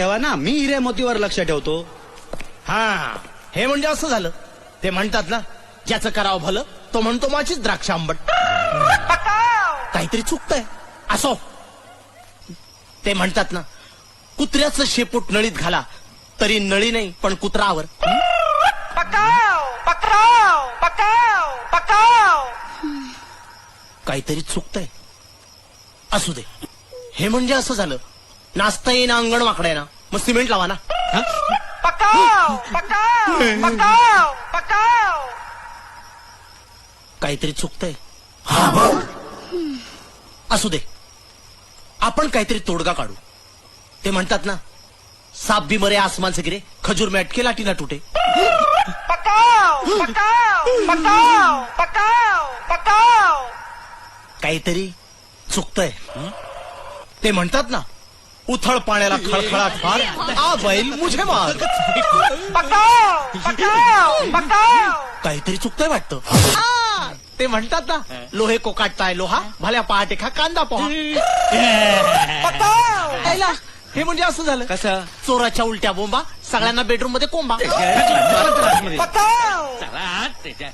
ठेवा ना मी हिरे मोतीवर लक्ष ठेवतो. हा हे म्हणजे असं झालं. ते म्हणतात ना ज्याचं करावं भलं तो म्हणतो माझीच द्राक्ष आंबट काहीतरी चुकतंय. असो. ते म्हणतात ना कुत्र्याचं शेपूट नळीत घाला तरी नळी नाही पण कुत्रावर काहीतरी चुकतंय. असू दे. हे म्हणजे असं झालं. नाचता येईना अंगण वाकडाय ना मग सिमेंट लावा ना हा? काहीतरी चुकतंय. असू दे. आपण काहीतरी तोडगा काढू. ते म्हणतात ना साप भी मरे आसमान से गिरे खजूर में अटके लाठी ना टूटे काहीतरी चुकतंय. ते म्हणतात ना उथळ पाण्याला खळखळाट फार आ बैल मुझे मार. काहीतरी चुकतंय वाटतं. आ, ते म्हणतात ना लोहे को काटताय लोहा भल्या पहाटे खा कांदा पोहा. हे म्हणजे असं झालं. कसं? चोराच्या उलट्या बोंबा सगळ्यांना बेडरूममध्ये कोंबा. चला, त्याच्या-